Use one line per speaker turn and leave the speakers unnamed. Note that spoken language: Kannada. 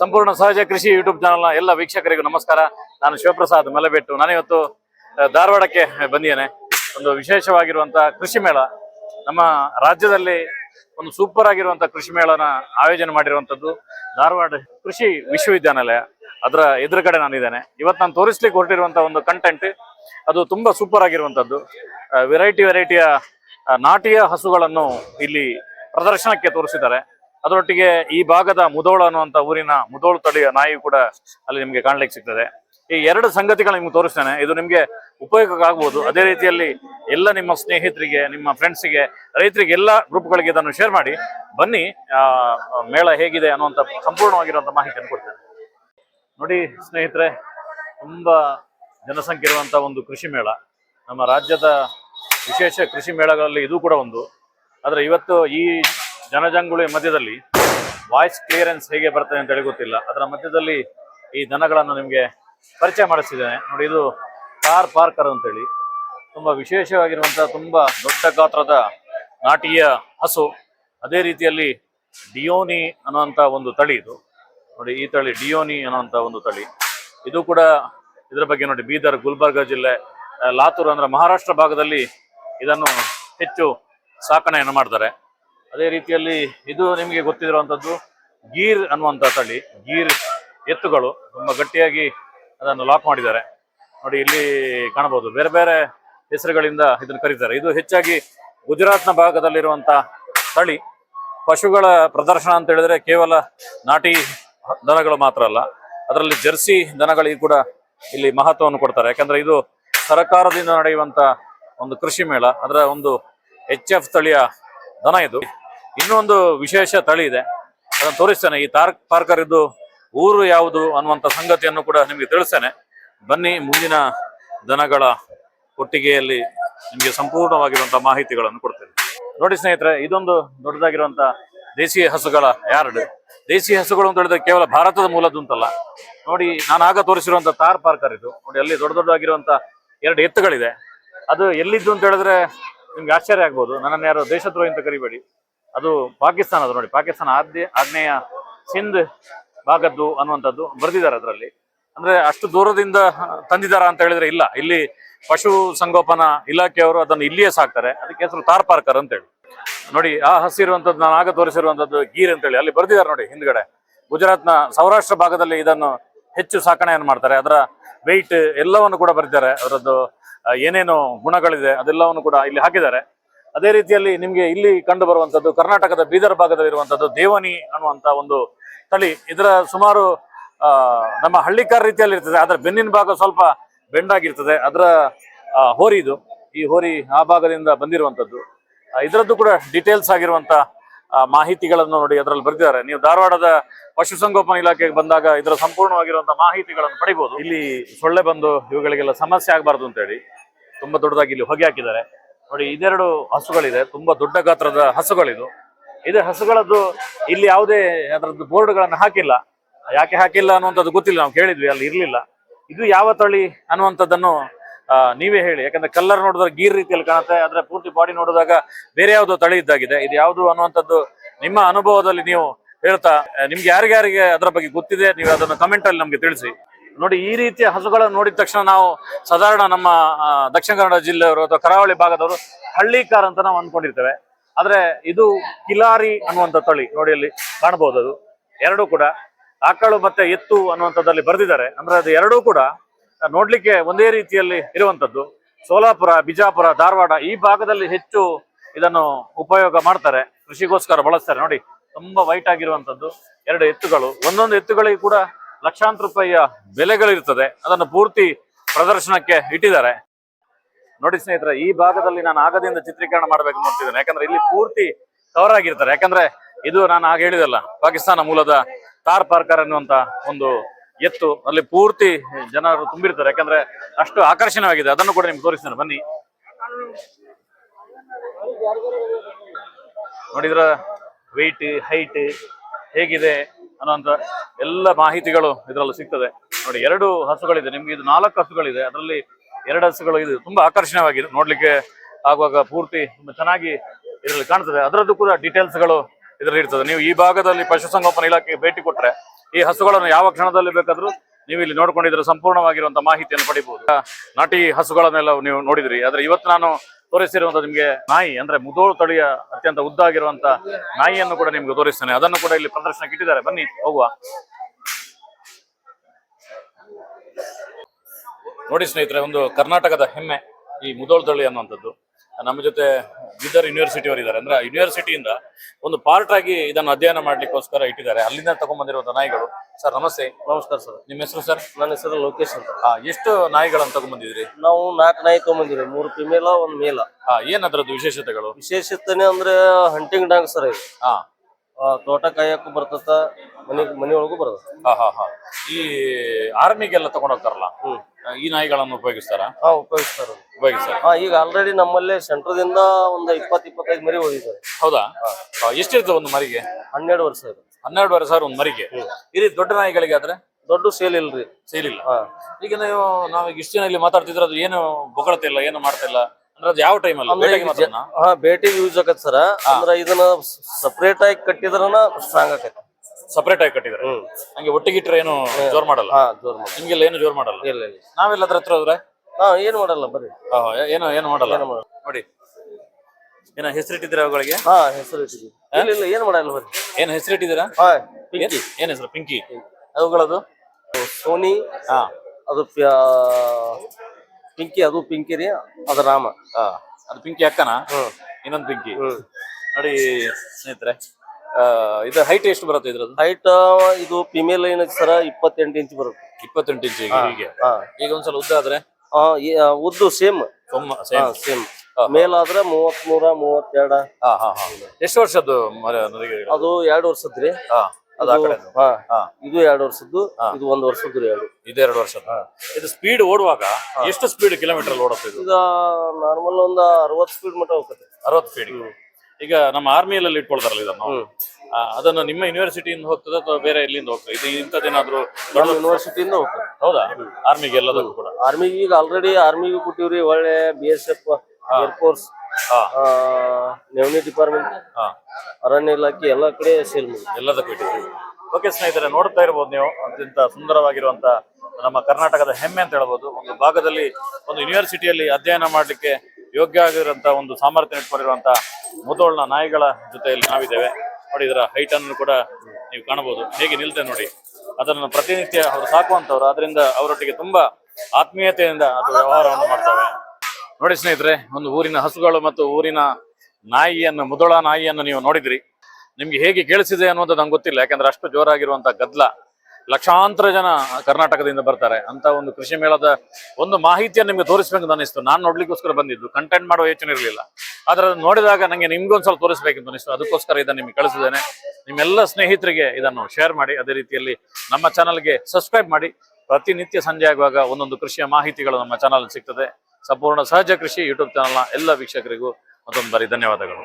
ಸಂಪೂರ್ಣ ಸಹಜ ಕೃಷಿ ಯೂಟ್ಯೂಬ್ ಚಾನಲ್ನ ಎಲ್ಲ ವೀಕ್ಷಕರಿಗೂ ನಮಸ್ಕಾರ. ನಾನು ಶಿವಪ್ರಸಾದ್ ಮಲೆಬೆಟ್ಟು. ನಾನಿವತ್ತು ಧಾರವಾಡಕ್ಕೆ ಬಂದಿದ್ದೇನೆ. ಒಂದು ವಿಶೇಷವಾಗಿರುವಂತಹ ಕೃಷಿ ಮೇಳ. ನಮ್ಮ ರಾಜ್ಯದಲ್ಲಿ ಒಂದು ಸೂಪರ್ ಆಗಿರುವಂತ ಕೃಷಿ ಮೇಳನ ಆಯೋಜನೆ ಮಾಡಿರುವಂತದ್ದು ಧಾರವಾಡ ಕೃಷಿ ವಿಶ್ವವಿದ್ಯಾನಿಲಯ. ಅದರ ಎದುರುಗಡೆ ನಾನಿದ್ದೇನೆ. ಇವತ್ತು ನಾನು ತೋರಿಸ್ಲಿಕ್ಕೆ ಹೊರಟಿರುವಂತ ಒಂದು ಕಂಟೆಂಟ್ ಅದು ತುಂಬಾ ಸೂಪರ್ ಆಗಿರುವಂತದ್ದು. ವೆರೈಟಿ ವೆರೈಟಿಯ ನಾಟಿಯ ಹಸುಗಳನ್ನು ಇಲ್ಲಿ ಪ್ರದರ್ಶನಕ್ಕೆ ತೋರಿಸಿದ್ದಾರೆ. ಅದರೊಟ್ಟಿಗೆ ಈ ಭಾಗದ ಮುದೋಳ ಅನ್ನುವಂತ ಊರಿನ ಮುದೋಳು ತಳಿಯ ನಾಯಿ ಕೂಡ ಅಲ್ಲಿ ನಿಮ್ಗೆ ಕಾಣ್ಲಿಕ್ಕೆ ಸಿಗ್ತದೆ. ಈ ಎರಡು ಸಂಗತಿಗಳು ನಿಮ್ಗೆ ತೋರಿಸ್ತೇನೆ. ಇದು ನಿಮ್ಗೆ ಉಪಯೋಗಕ್ಕಾಗ್ಬೋದು ಅದೇ ರೀತಿಯಲ್ಲಿ ಎಲ್ಲ ನಿಮ್ಮ ಸ್ನೇಹಿತರಿಗೆ, ನಿಮ್ಮ ಫ್ರೆಂಡ್ಸಿಗೆ ರೈತರಿಗೆ ಎಲ್ಲ ಗ್ರೂಪ್ಗಳಿಗೆ ಇದನ್ನು ಶೇರ್ ಮಾಡಿ. ಬನ್ನಿ ಮೇಳ ಹೇಗಿದೆ ಅನ್ನುವಂಥ ಸಂಪೂರ್ಣವಾಗಿರುವಂಥ ಮಾಹಿತಿಯನ್ನು ಕೊಡ್ತೇನೆ. ನೋಡಿ ಸ್ನೇಹಿತರೆ, ತುಂಬಾ ಜನಸಂಖ್ಯೆ ಇರುವಂತ ಒಂದು ಕೃಷಿ ಮೇಳ. ನಮ್ಮ ರಾಜ್ಯದ ವಿಶೇಷ ಕೃಷಿ ಮೇಳಗಳಲ್ಲಿ ಇದು ಕೂಡ ಒಂದು. ಆದ್ರೆ ಇವತ್ತು ಈ ಜನಜಂಗುಳಿ ಮಧ್ಯದಲ್ಲಿ ವಾಯ್ಸ್ ಕ್ಲಿಯರೆನ್ಸ್ ಹೇಗೆ ಬರ್ತದೆ ಅಂತ ಹೇಳಿ ಗೊತ್ತಿಲ್ಲ. ಅದರ ಮಧ್ಯದಲ್ಲಿ ಈ ದನಗಳನ್ನು ನಿಮಗೆ ಪರಿಚಯ ಮಾಡಿಸಿದ್ದೇನೆ. ನೋಡಿ, ಇದು ಕಾರ್ ಪಾರ್ಕರ್ ಅಂತೇಳಿ ತುಂಬಾ ವಿಶೇಷವಾಗಿರುವಂತಹ, ತುಂಬಾ ದೊಡ್ಡ ಗಾತ್ರದ ನಾಟಿಯ ಹಸು. ಅದೇ ರೀತಿಯಲ್ಲಿ ಡಿಯೋನಿ ಅನ್ನುವಂತ ಒಂದು ತಳಿ ಇದು. ನೋಡಿ, ಈ ತಳಿ ಡಿಯೋನಿ ಅನ್ನುವಂಥ ಒಂದು ತಳಿ. ಇದು ಕೂಡ ಇದರ ಬಗ್ಗೆ ನೋಡಿ, ಬೀದರ್, ಗುಲ್ಬರ್ಗ ಜಿಲ್ಲೆ ಲಾತೂರ್ ಅಂದ್ರೆ ಮಹಾರಾಷ್ಟ್ರ ಭಾಗದಲ್ಲಿ ಇದನ್ನು ಹೆಚ್ಚು ಸಾಕಣೆಯನ್ನು ಮಾಡ್ತಾರೆ. ಅದೇ ರೀತಿಯಲ್ಲಿ ಇದು ನಿಮಗೆ ಗೊತ್ತಿರುವಂತದ್ದು ಗೀರ್ ಅನ್ನುವಂತ ತಳಿ, ಗೀರ್ ಎತ್ತುಗಳು. ತುಂಬಾ ಗಟ್ಟಿಯಾಗಿ ಅದನ್ನು ಲಾಕ್ ಮಾಡಿದ್ದಾರೆ. ನೋಡಿ, ಇಲ್ಲಿ ಕಾಣಬಹುದು. ಬೇರೆ ಬೇರೆ ಹೆಸರುಗಳಿಂದ ಇದನ್ನು ಕರೀತಾರೆ. ಇದು ಹೆಚ್ಚಾಗಿ ಗುಜರಾತ್ನ ಭಾಗದಲ್ಲಿರುವಂಥ ತಳಿ. ಪಶುಗಳ ಪ್ರದರ್ಶನ ಅಂತ ಹೇಳಿದ್ರೆ ಕೇವಲ ನಾಟಿ ದನಗಳು ಮಾತ್ರ ಅಲ್ಲ, ಅದರಲ್ಲಿ ಜರ್ಸಿ ದನಗಳಿಗೆ ಕೂಡ ಇಲ್ಲಿ ಮಹತ್ವವನ್ನು ಕೊಡ್ತಾರೆ. ಯಾಕಂದ್ರೆ ಇದು ಸರ್ಕಾರದಿಂದ ನಡೆಯುವಂತ ಒಂದು ಕೃಷಿ ಮೇಳ, ಅದರ ಒಂದು ಎಚ್ ಎಫ್ ತಳಿಯ ದನ ಇದು. ಇನ್ನೊಂದು ವಿಶೇಷ ತಳಿ ಇದೆ. ಅದನ್ನು ತೋರಿಸ್ತೇನೆ. ಈ ತಾರ್ಕ್ ಪಾರ್ಕರ್ ಇದು ಊರು ಯಾವುದು ಅನ್ನುವಂತ ಸಂಗತಿಯನ್ನು ಕೂಡ ನಿಮಗೆ ತಿಳಿಸ್ತೇನೆ. ಬನ್ನಿ ಮುಂದಿನ ದನಗಳ ಒಟ್ಟಿಗೆಯಲ್ಲಿ ನಿಮಗೆ ಸಂಪೂರ್ಣವಾಗಿರುವಂತಹ ಮಾಹಿತಿಗಳನ್ನು ಕೊಡ್ತೇನೆ. ನೋಡಿ ಸ್ನೇಹಿತರೆ, ಇದೊಂದು ದೊಡ್ಡದಾಗಿರುವಂತ ದೇಸಿ ಹಸುಗಳ ಯಾರ್ಡ್? ದೇಸಿ ಹಸುಗಳು ಅಂತ ಹೇಳಿದ್ರೆ ಕೇವಲ ಭಾರತದ ಮೂಲದ್ದು ಅಂತಲ್ಲ. ನೋಡಿ ನಾನು ಆಗ ತೋರಿಸಿರುವಂತ ತಾರ್ ಪಾರ್ಕರ್ ಇದು. ನೋಡಿ, ಅಲ್ಲಿ ದೊಡ್ಡ ದೊಡ್ಡದಾಗಿರುವಂತ ಎರಡು ಎತ್ತುಗಳಿದೆ. ಅದು ಎಲ್ಲಿದ್ದು ಅಂತ ಹೇಳಿದ್ರೆ ನಿಮ್ಗೆ ಆಶ್ಚರ್ಯ ಆಗ್ಬೋದು. ನನ್ನನ್ನು ಯಾರು ದೇಶದ್ರೋಹಿ ಅಂತ ಕರಿಬೇಡಿ. ಅದು ಪಾಕಿಸ್ತಾನದ ನೋಡಿ. ಪಾಕಿಸ್ತಾನ ಆದ್ಯ ಆಗ್ನೇಯ ಸಿಂಧ್ ಭಾಗದ್ದು ಅನ್ನುವಂಥದ್ದು ಬರೆದಿದ್ದಾರೆ ಅದರಲ್ಲಿ. ಅಂದ್ರೆ ಅಷ್ಟು ದೂರದಿಂದ ತಂದಿದ್ದಾರ ಅಂತ ಹೇಳಿದ್ರೆ ಇಲ್ಲ. ಇಲ್ಲಿ ಪಶು ಸಂಗೋಪನಾ ಇಲಾಖೆಯವರು ಅದನ್ನು ಇಲ್ಲಿಯೇ ಸಾಕ್ತಾರೆ. ಅದಕ್ಕೆ ಹೆಸರು ತಾರ್ ಪಾರ್ಕರ್ ಅಂತ ಹೇಳಿ. ನೋಡಿ, ಆ ಹಸಿರುವಂಥದ್ದು, ನಾನು ಆಗ ತೋರಿಸಿರುವಂತದ್ದು ಗೀರ್ ಅಂತ ಹೇಳಿ. ಅಲ್ಲಿ ಬರೆದಿದ್ದಾರೆ ನೋಡಿ ಹಿಂದ್ಗಡೆ. ಗುಜರಾತ್ನ ಸೌರಾಷ್ಟ್ರ ಭಾಗದಲ್ಲಿ ಇದನ್ನು ಹೆಚ್ಚು ಸಾಕಣೆಯನ್ನು ಮಾಡ್ತಾರೆ. ಅದರ ವೆಯ್ಟ್ ಎಲ್ಲವನ್ನು ಕೂಡ ಬರೆದಿದ್ದಾರೆ. ಅದರದ್ದು ಏನೇನು ಗುಣಗಳಿದೆ ಅದೆಲ್ಲವನ್ನು ಕೂಡ ಇಲ್ಲಿ ಹಾಕಿದ್ದಾರೆ. ಅದೇ ರೀತಿಯಲ್ಲಿ ನಿಮ್ಗೆ ಇಲ್ಲಿ ಕಂಡು ಬರುವಂತದ್ದು ಕರ್ನಾಟಕದ ಬೀದರ್ ಭಾಗದಲ್ಲಿರುವಂತದ್ದು ದೇವನಿ ಅನ್ನುವಂತ ಒಂದು ತಳಿ. ಇದರ ಸುಮಾರು ನಮ್ಮ ಹಳ್ಳಿಕಾರ ರೀತಿಯಲ್ಲಿ ಇರ್ತದೆ. ಅದರ ಬೆನ್ನಿನ ಭಾಗ ಸ್ವಲ್ಪ ಬೆಂಡಾಗಿರ್ತದೆ. ಅದರ ಹೋರಿ ಇದು. ಈ ಹೋರಿ ಆ ಭಾಗದಿಂದ ಬಂದಿರುವಂತದ್ದು ಇದರದ್ದು ಕೂಡ ಡೀಟೇಲ್ಸ್ ಆಗಿರುವಂತ ಮಾಹಿತಿಗಳನ್ನು ನೋಡಿ ಅದರಲ್ಲಿ ಬರೆದಿದ್ದಾರೆ. ನೀವು ಧಾರವಾಡದ ಪಶುಸಂಗೋಪನಾ ಇಲಾಖೆಗೆ ಬಂದಾಗ ಇದರ ಸಂಪೂರ್ಣವಾಗಿರುವಂತಹ ಮಾಹಿತಿಗಳನ್ನು ಪಡಿಬಹುದು ಇಲ್ಲಿ ಸೊಳ್ಳೆ ಬಂದು ಇವುಗಳಿಗೆಲ್ಲ ಸಮಸ್ಯೆ ಆಗಬಾರ್ದು ಅಂತೇಳಿ ತುಂಬಾ ದೊಡ್ಡದಾಗಿ ಇಲ್ಲಿ ಹೊಗೆ ಹಾಕಿದ್ದಾರೆ. ನೋಡಿ, ಇದೆರಡು ಹಸುಗಳಿದೆ. ತುಂಬಾ ದೊಡ್ಡ ಗಾತ್ರದ ಹಸುಗಳಿದು. ಇದು ಹಸುಗಳದ್ದು ಇಲ್ಲಿ ಯಾವುದೇ ಅದರದ್ದು ಬೋರ್ಡ್ಗಳನ್ನು ಹಾಕಿಲ್ಲ. ಯಾಕೆ ಹಾಕಿಲ್ಲ ಅನ್ನುವಂಥದ್ದು ಗೊತ್ತಿಲ್ಲ. ನಾವು ಕೇಳಿದ್ವಿ, ಅಲ್ಲಿ ಇರಲಿಲ್ಲ. ಇದು ಯಾವ ತಳಿ ಅನ್ನುವಂಥದ್ದನ್ನು ನೀವೇ ಹೇಳಿ. ಯಾಕಂದ್ರೆ ಕಲ್ಲರ್ ನೋಡಿದ್ರೆ ಗೀರ್ ರೀತಿಯಲ್ಲಿ ಕಾಣುತ್ತೆ. ಅದರ ಪೂರ್ತಿ ಬಾಡಿ ನೋಡಿದಾಗ ಬೇರೆ ಯಾವುದು ತಳಿ ಇದ್ದಾಗಿದೆ. ಇದು ಯಾವುದು ಅನ್ನುವಂಥದ್ದು ನಿಮ್ಮ ಅನುಭವದಲ್ಲಿ ನೀವು ಹೇಳ್ತಾ, ನಿಮ್ಗೆ ಯಾರಿಗ್ಯಾರಿಗೆ ಅದರ ಬಗ್ಗೆ ಗೊತ್ತಿದೆ, ನೀವು ಅದನ್ನು ಕಮೆಂಟ್ ಅಲ್ಲಿ ನಮಗೆ ತಿಳಿಸಿ. ನೋಡಿ ಈ ರೀತಿಯ ಹಸುಗಳನ್ನು ನೋಡಿದ ತಕ್ಷಣ ನಾವು ಸಾಧಾರಣ ನಮ್ಮ ದಕ್ಷಿಣ ಕನ್ನಡ ಜಿಲ್ಲೆಯವರು ಅಥವಾ ಕರಾವಳಿ ಭಾಗದವರು ಹಳ್ಳಿಕಾರ್ ಅಂತ ನಾವು ಅಂದ್ಕೊಂಡಿರ್ತೇವೆ. ಆದ್ರೆ ಇದು ಕಿಲಾರಿ ಅನ್ನುವಂಥ ತಳಿ ನೋಡಿ ಅಲ್ಲಿ ಕಾಣಬಹುದು ಅದು. ಎರಡೂ ಕೂಡ ಆಕಳು ಮತ್ತೆ ಎತ್ತು ಅನ್ನುವಂಥದ್ದಲ್ಲಿ ಬರೆದಿದ್ದಾರೆ. ಅಂದ್ರೆ ಅದು ಎರಡೂ ಕೂಡ ನೋಡ್ಲಿಕ್ಕೆ ಒಂದೇ ರೀತಿಯಲ್ಲಿ ಇರುವಂತದ್ದು ಸೋಲಾಪುರ, ಬಿಜಾಪುರ, ಧಾರವಾಡ ಈ ಭಾಗದಲ್ಲಿ ಹೆಚ್ಚು ಇದನ್ನು ಉಪಯೋಗ ಮಾಡ್ತಾರೆ. ಕೃಷಿಗೋಸ್ಕರ ಬಳಸ್ತಾರೆ. ನೋಡಿ, ತುಂಬಾ ವೈಟ್ ಆಗಿರುವಂತದ್ದು ಎರಡು ಎತ್ತುಗಳು, ಒಂದೊಂದು ಎತ್ತುಗಳಿಗೆ ಕೂಡ ಲಕ್ಷಾಂತರ ರೂಪಾಯಿಯ ಬೆಲೆಗಳಿರ್ತದೆ. ಅದನ್ನು ಪೂರ್ತಿ ಪ್ರದರ್ಶನಕ್ಕೆ ಇಟ್ಟಿದ್ದಾರೆ. ನೋಡಿ ಸ್ನೇಹಿತರೆ, ಈ ಭಾಗದಲ್ಲಿ ನಾನು ಆಗದಿಂದ ಚಿತ್ರೀಕರಣ ಮಾಡಬೇಕು ನೋಡ್ತಿದ್ದೇನೆ ಯಾಕಂದ್ರೆ ಇಲ್ಲಿ ಪೂರ್ತಿ ಕವರ್ ಆಗಿರ್ತಾರೆ. ಯಾಕಂದ್ರೆ ಇದು ನಾನು ಆಗ ಹೇಳಿದಲ್ಲ, ಪಾಕಿಸ್ತಾನ ಮೂಲದ ತಾರ್ ಪಾರ್ಕರ್ ಅನ್ನುವಂತ ಒಂದು ಎತ್ತು. ಅಲ್ಲಿ ಪೂರ್ತಿ ಜನರು ತುಂಬಿರ್ತಾರೆ. ಯಾಕಂದ್ರೆ ಅಷ್ಟು ಆಕರ್ಷಣೀಯವಾಗಿದೆ ಅದನ್ನು ಕೂಡ ನಿಮ್ಗೆ ತೋರಿಸ್ತೇನೆ. ಬನ್ನಿ. ನೋಡಿದ್ರ ವೆಯ್ಟ್ ಹೈಟ್ ಹೇಗಿದೆ ಅನ್ನುವಂತ ಎಲ್ಲ ಮಾಹಿತಿಗಳು ಇದರಲ್ಲಿ ಸಿಗ್ತದೆ. ನೋಡಿ, ಎರಡು ಹಸುಗಳಿದೆ. ನಿಮ್ಗೆ ಇದು ನಾಲ್ಕು ಹಸುಗಳಿದೆ. ಅದರಲ್ಲಿ ಎರಡು ಹಸುಗಳು ಇದು ತುಂಬಾ ಆಕರ್ಷಣೀಯವಾಗಿದೆ. ನೋಡ್ಲಿಕ್ಕೆ ಆಗುವಾಗ ಪೂರ್ತಿ ತುಂಬಾ ಚೆನ್ನಾಗಿ ಇದರಲ್ಲಿ ಕಾಣ್ತದೆ. ಅದರದ್ದು ಕೂಡ ಡೀಟೇಲ್ಸ್ಗಳು ಇದರಲ್ಲಿ ಇರ್ತದೆ. ನೀವು ಈ ಭಾಗದಲ್ಲಿ ಪಶುಸಂಗೋಪನಾ ಇಲಾಖೆಗೆ ಭೇಟಿ ಕೊಟ್ಟರೆ ಈ ಹಸುಗಳನ್ನು ಯಾವ ಕ್ಷಣದಲ್ಲಿ ಬೇಕಾದರೂ ನೀವು ಇಲ್ಲಿ ನೋಡ್ಕೊಂಡಿದ್ರೆ ಸಂಪೂರ್ಣವಾಗಿರುವಂತಹ ಮಾಹಿತಿಯನ್ನು ಪಡಿಬಹುದು. ನಾಟಿ ಹಸುಗಳನ್ನೆಲ್ಲ ನೀವು ನೋಡಿದ್ರಿ. ಆದ್ರೆ ಇವತ್ತು ನಾನು ತೋರಿಸಿರುವಂತ ನಿಮ್ಗೆ ನಾಯಿ, ಅಂದ್ರೆ ಮುದೋಳು ತಳಿಯ ಅತ್ಯಂತ ಉದ್ದ ಆಗಿರುವಂತ ನಾಯಿಯನ್ನು ಕೂಡ ನಿಮ್ಗೆ ತೋರಿಸ್ತಾನೆ. ಅದನ್ನು ಕೂಡ ಇಲ್ಲಿ ಪ್ರದರ್ಶನಕ್ಕೆ ಇಟ್ಟಿದ್ದಾರೆ. ಬನ್ನಿ, ಹೋಗುವ. ನೋಡಿ ಸ್ನೇಹಿತರೆ, ಒಂದು ಕರ್ನಾಟಕದ ಹೆಮ್ಮೆ ಈ ಮುದೋಳು ತಳಿ ಅನ್ನುವಂಥದ್ದು. ನಮ್ಮ ಜೊತೆ ಬೀದರ್ ಯೂನಿವರ್ಸಿಟಿ ಅವರು ಇದ್ದಾರೆ ಅಂದ್ರೆ ಯೂನಿವರ್ಸಿಟಿಯಿಂದ ಒಂದು ಪಾರ್ಟ್ ಆಗಿ ಇದನ್ನು ಅಧ್ಯಯನ ಮಾಡ್ಲಿಕ್ಕೋಸ್ಕರ ಇಟ್ಟಿದ್ದಾರೆ. ಅಲ್ಲಿಂದ ತಗೊಂಡ್ಬಂದಿರುವಂತ ನಾಯಿಗಳು. ಸರ್ ನಮಸ್ತೆ.
ನಮಸ್ಕಾರ ಸರ್.
ನಿಮ್ಮ ಹೆಸರು ಸರ್?
ನನ್ನ ಹೆಸರು ಲೋಕೇಶ್ ಅಂತ.
ಆ, ಎಷ್ಟು ನಾಯಿಗಳನ್ನು ತಗೊಂಡ್ಬಂದಿದ್ರಿ
ನಾವು ನಾಲ್ಕು ನಾಯಿ ತಗೊಂಬಂದಿರಿ ಮೂರು ಫಿಮೇಲ ಒಂದ್ ಮೇಲ
ಆ, ಏನ್ ಅದ್ರದ್ದು ವಿಶೇಷತೆಗಳು?
ವಿಶೇಷತೆನೆ ಅಂದ್ರೆ ಹಂಟಿಂಗ್ ಡಾಂಗ್ ಸರ್ ಇದು.
ಹಾ
ತೋಟ ಕಾಯಕ್ಕೂ ಬರ್ತದ ಮನೆ ಮನೆಯೊಳಗೂ ಬರ್ತದ
ಹಾ ಹಾ ಹಾ. ಈ ಆರ್ಮಿಗೆಲ್ಲ ತಗೊಂಡೋಗ್ತಾರಲ್ಲ
ಹ್ಮ್.
ಈ ನಾಯಿಗಳನ್ನು ಉಪಯೋಗಿಸ್ತಾರ?
ಹಾ ಉಪಯೋಗಿಸ್ತಾರ.
ಉಪಯೋಗಿಸ್ತಾರ.
ಹಾ ಈಗ ಆಲ್ರೆಡಿ ನಮ್ಮಲ್ಲಿ ಸೆಂಟ್ರದಿಂದ ಒಂದು ಇಪ್ಪತ್ ಇಪ್ಪತ್ತೈದು ಮರಿ ಹೋಗಿದ್ದಾರೆ.
ಹೌದಾ? ಆ, ಎಷ್ಟಿರ್ತದೆ ಒಂದು ಮರಿಗೆ?
ಹನ್ನೆರಡು ವರ್ಷ ಇದೆ.
ಹನ್ನೆರಡುವರೆ ಸಾವಿರ ಒಂದು ಮರಿಗೆ. ಇಲ್ಲಿ ರೀತಿ ದೊಡ್ಡ ನಾಯಿಗಳಿಗೆ ಆದ್ರೆ?
ದೊಡ್ಡ ಸೇಲ್ ಇಲ್ರಿ.
ಸೇಲಿಲ್ಲ
ಹಾ.
ಈಗ ನೀವು ನಾವು ಇಷ್ಟು ಜನ ಇಲ್ಲಿ ಮಾತಾಡ್ತಿದ್ರೆ ಅದು ಏನು ಬೊಗಳತಿಲ್ಲ ಏನು ಮಾಡ್ತಿಲ್ಲ? ಯಾವ ಟೈಮಲ್ಲಿ
ಹಾ ಬೇಟಿಗೆ ಯೂಸ್ ಆಗತ್ ಸರ್. ಅಂದ್ರ ಇದನ್ನ ಸಪರೇಟ್ ಆಗಿ ಕಟ್ಟಿದ್ರನ ಸ್ಟ್ರಾಂಗ್ ಆಕೈತಿ
ಸಪರೇಟ್ ಆಗಿ
ಕಟ್ಟಿದ್ರೆ?
ಹಂಗೆ ಒಟ್ಟಿಗೆ ಇಟ್ರೆ ಏನು ಜೋರ್ ಮಾಡಲ್ಲ?
ಹಾ ಜೋರ್ ಮಾಡಲ್ಲ.
ನಿಮ್ಗೆಲ್ಲ ಏನು ಜೋರ್ ಮಾಡಲ್ಲ?
ಇಲ್ಲ ಇಲ್ಲ.
ನಾವೆಲ್ಲ ಅದ್ರ ಹತ್ರ ಹೋದ್ರೆ?
ಹಾ ಏನ್ ಮಾಡಲ್ಲ ಬರ್ರಿ
ಏನು ಏನು ಮಾಡಲ್ಲ? ನೋಡಿ. ಏನ ಹೆಸರಿಟ್ಟಿದ್ದೀರಾ ಅವುಗಳಿಗೆ?
ಹಾ ಹೆಸರು ಇಟ್ಟಿದ್ದೀವಿ. ಇಲ್ಲ ಇಲ್ಲ ಏನ್ ಮಾಡಲ್ಲ ಬರ್ರಿ
ಏನ್ ಹೆಸರಿಟ್ಟಿದ್ದೀರಾ
ಹಾ ಪಿಂಕಿ.
ಏನ್ ಹೆಸರು? ಪಿಂಕಿ. ಅವುಗಳದು?
ಸೋನಿ.
ಹಾ.
ಅದು ಪಿಂಕಿ ಅದು ಪಿಂಕಿ ರೀ ಅದು ರಾಮ.
ಹಾ ಅದು ಪಿಂಕಿ ಅಕ್ಕನ?
ಹ್ಮ್.
ಇನ್ನೊಂದು ಪಿಂಕಿ.
ಹ್ಮ್.
ನೋಡಿ ಸ್ನೇಹಿತರೆ ಆ, ಇದು ಹೈಟ್ ಎಷ್ಟು ಬರುತ್ತೆ ಇದ್ರದ್ದು?
ಹೈಟ್ ಇದು ಫಿಮೇಲ್ ಏನೈತಿ ಸರ ಇಪ್ಪತ್ತೆಂಟು ಇಂಚ್ ಬರುತ್ತೆ.
ಇಪ್ಪತ್ತೆಂಟು ಇಂಚ್ ಹೀಗೆ.
ಹಾ.
ಈಗ ಒಂದ್ಸಲ ಉದ್ದ ಆದ್ರೆ?
ಆ, ಈ, ಆ, ಉದ್ದು ಸೇಮ್
ಸೇಮ್
ಮೇಲ್ ಆದ್ರೆ ಮೂವತ್ ಮೂರ ಮೂವತ್ತೆರಡ.
ಹಾ ಹಾ ಹಾ. ಎಷ್ಟು ವರ್ಷದ್ದು ಮರ-?
ಅದು ಎರಡು ವರ್ಷದ್ರಿ
ಹಾ. ಅದು ಆ ಕಡೆ
ಹಾ.
ಹಾ.
ಇದು ಎರಡು ವರ್ಷದ್ದು ಇದು ಒಂದ್ ವರ್ಷದ್ದು ಎರಡು.
ಇದು ಎರಡು ವರ್ಷದ ಇದು ಸ್ಪೀಡ್ ಓಡುವಾಗ ಎಷ್ಟು ಸ್ಪೀಡ್ ಕಿಲೋಮೀಟರ್ ಓಡುತ್ತೆ ಇದು?
ನಾರ್ಮಲ್ ಒಂದ್ ಅರವತ್ ಸ್ಪೀಡ್ ಮಟ್ಟ ಹೋಗ್ತದೆ
ಅರವತ್ ಸ್ಪೀಡ್ ಈಗ ನಮ್ಮ ಆರ್ಮಿಯಲ್ಲಿ ಇಟ್ಕೊಳ್ತಾರಲ್ಲ ಇದನ್ನು? ಆ, ಅದನ್ನು ನಿಮ್ಮ ಯೂನಿವರ್ಸಿಟಿಯಿಂದ ಹೋಗ್ತದೆ ಅಥವಾ ಬೇರೆ ಎಲ್ಲಿಂದ ಹೋಗ್ತದೆ? ಇದು ಇಂಥದ್ದೇನಾದ್ರೂ
ನಮ್ಮ ಯೂನಿವರ್ಸಿಟಿಯಿಂದ ಹೋಗ್ತದೆ.
ಹೌದಾ? ಆರ್ಮಿಗೆ ಎಲ್ಲದಕ್ಕೂ ಕೂಡ?
ಆರ್ಮಿಗೆ ಈಗ ಆಲ್ರೆಡಿ ಆರ್ಮಿಗೆ ಕೊಟ್ಟಿವ್ರಿ ಒಳ್ಳೆ B S F air force
ಹಾ.
ರೆವಿನ್ಯೂ ಡಿಪಾರ್ಟ್ಮೆಂಟ್
ಹಾ.
ಅರಣ್ಯ ಇಲಾಖೆ ಎಲ್ಲ ಕಡೆ ಸೇಲ್
ಎಲ್ಲದಕ್ಕೂ ಇಟ್ಟಿದ್ದೀವಿ ಓಕೆ ಸ್ನೇಹಿತರೆ, ನೋಡ್ತಾ ಇರ್ಬೋದು ನೀವು. ಅತ್ಯಂತ ಸುಂದರವಾಗಿರುವಂತ ನಮ್ಮ ಕರ್ನಾಟಕದ ಹೆಮ್ಮೆ ಅಂತ ಹೇಳ್ಬೋದು. ಒಂದು ಭಾಗದಲ್ಲಿ ಒಂದು ಯೂನಿವರ್ಸಿಟಿಯಲ್ಲಿ ಅಧ್ಯಯನ ಮಾಡಲಿಕ್ಕೆ ಯೋಗ್ಯ ಆಗಿರುವಂತಹ ಒಂದು ಸಾಮರ್ಥ್ಯ ಇಟ್ಕೊಂಡಿರುವಂತ ಮುದೋಳ್ನ ನಾಯಿಗಳ ಜೊತೆಯಲ್ಲಿ ನಾವಿದ್ದೇವೆ. ನೋಡಿ, ಇದರ ಹೈಟ್ ಅನ್ನು ಕೂಡ ನೀವು ಕಾಣಬಹುದು. ಹೇಗೆ ನಿಲ್ತೆ ನೋಡಿ. ಅದನ್ನು ಪ್ರತಿನಿತ್ಯ ಅವರು ಸಾಕುವಂತವ್ರು ಅದರಿಂದ ಅವರೊಟ್ಟಿಗೆ ತುಂಬಾ ಆತ್ಮೀಯತೆಯಿಂದ ಅದು ವ್ಯವಹಾರವನ್ನು ಮಾಡ್ತವೆ. ನೋಡಿ ಸ್ನೇಹಿತರೆ, ಒಂದು ಊರಿನ ಹಸುಗಳು ಮತ್ತು ಊರಿನ ನಾಯಿಯನ್ನು, ಮುದುಳ ನಾಯಿಯನ್ನು ನೀವು ನೋಡಿದ್ರಿ. ನಿಮ್ಗೆ ಹೇಗೆ ಕೇಳಿಸಿದೆ ಅನ್ನೋದು ನಂಗೆ ಗೊತ್ತಿಲ್ಲ. ಯಾಕಂದ್ರೆ ಅಷ್ಟು ಜೋರಾಗಿರುವಂತ ಗದ್ಲ ಲಕ್ಷಾಂತರ ಜನ ಕರ್ನಾಟಕದಿಂದ ಬರ್ತಾರೆ. ಅಂತ ಒಂದು ಕೃಷಿ ಮೇಳದ ಒಂದು ಮಾಹಿತಿಯನ್ನು ನಿಮ್ಗೆ ತೋರಿಸ್ಬೇಕು ಅನಿಸ್ತು ನಾನು ನೋಡ್ಲಿಕ್ಕೋಸ್ಕರ ಬಂದಿದ್ದು. ಕಂಟೆಂಟ್ ಮಾಡುವ ಯೋಚನೆ ಇರಲಿಲ್ಲ. ಆದ್ರೆ ಅದನ್ನ ನೋಡಿದಾಗ ನಂಗೆ ಸ್ವಲ್ಪ ತೋರಿಸ್ಬೇಕಂತ ಅನಿಸ್ತು ಅದಕ್ಕೋಸ್ಕರ ಇದನ್ನ ನಿಮ್ಗೆ ಕಳಿಸಿದ್ದೇನೆ. ನಿಮ್ಮೆಲ್ಲ ಸ್ನೇಹಿತರಿಗೆ ಇದನ್ನು ಶೇರ್ ಮಾಡಿ. ಅದೇ ರೀತಿಯಲ್ಲಿ ನಮ್ಮ ಚಾನಲ್ಗೆ ಸಬ್ಸ್ಕ್ರೈಬ್ ಮಾಡಿ. ಪ್ರತಿನಿತ್ಯ ಸಂಜೆ ಆಗುವಾಗ ಒಂದೊಂದು ಕೃಷಿಯ ಮಾಹಿತಿಗಳು ನಮ್ಮ ಚಾನಲ್ ಸಿಗ್ತದೆ. ಸಂಪೂರ್ಣ ಸಹಜ ಕೃಷಿ ಯೂಟ್ಯೂಬ್ ಚಾನಲ್ನ ಎಲ್ಲ ವೀಕ್ಷಕರಿಗೂ ಮತ್ತೊಂದು ಬಾರಿ ಧನ್ಯವಾದಗಳು